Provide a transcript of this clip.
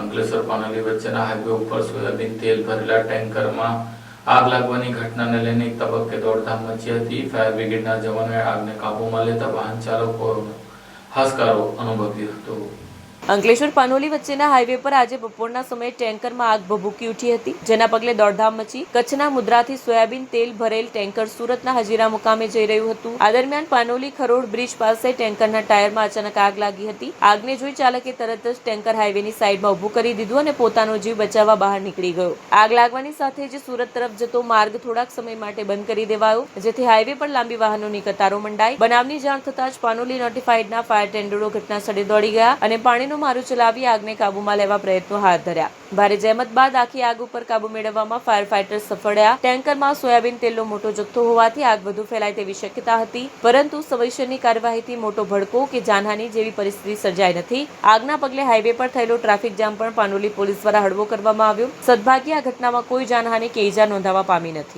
અંકલેશ્વર પાનોલી વચ્ચેના હાઈવે ઉપર સોયાબીન તેલ ભરેલા ટેન્કરમાં આગ લાગવાની ઘટનાને લઈને એક તબક્કે દોડધામ મચી હતી. ફાયર બ્રિગેડના જવાનોએ આગને કાબૂમાં લેતા વાહન ચાલકો હાશકારો અનુભવ્યો હતો. અંકલેશ્વર પાનોલી વચ્ચેના હાઈવે પર આજે બપોરના સમયે ટેન્કરમાં આગ ભભૂકી ઉઠી હતી, જેના પગલે દોડધામ મચી કચ્છના મુદ્રાથી સોયાબીન તેલ ભરેલ ટેન્કર સુરતના હજીરા મુકામે જઈ રહ્યું હતું. આ દરમિયાન પાનોલી ખરોડ બ્રિજ પાસે ટેન્કરના ટાયરમાં અચાનક આગ લાગી હતી. આગને જોઈ ચાલકે તરત જ ટેન્કર હાઈવેની સાઈડમાં ઊભું કરી દીધું અને પોતાનો જીવ બચાવવા બહાર નીકળી ગયો. આગ લાગવાની સાથે જ સુરત તરફ જતો માર્ગ થોડાક સમય માટે બંધ કરી દેવાયો, જેથી હાઈવે પર લાંબી વાહનોની કતારો મંડાઈ. બનાવની જાણ થતાં જ પાનોલી નોટિફાઈડના ફાયર ટેન્ડરો ઘટના સ્થળે દોડી ગયા અને પાણીનો મારો ચલાવી આગને કાબૂમાં લેવા પ્રયત્નો હાથ ધર્યા. ભારે જહેમત બાદ આખી આગ ઉપર કાબુ મેળવવામાં ફાયર ફાઈટર્સ સફળ રહ્યા ટેન્કરમાં સોયાબીન તેલનો મોટો જથ્થો હોવાથી આગ વધુ ફેલાય તેવી શક્યતા હતી. પરંતુ સમયસરની કાર્યવાહીથી મોટો ભડકો કે જાનહાની જેવી પરિસ્થિતિ સર્જાઈ નથી. આગના પગલે હાઈવે પર થયેલો ટ્રાફિક જામ પણ પાનોલી પોલીસ દ્વારા હળવો કરવામાં આવ્યો. સદભાગ્ય આ ઘટનામાં કોઈ જાનહાની કે ઈજા નોંધાવા પામી નથી.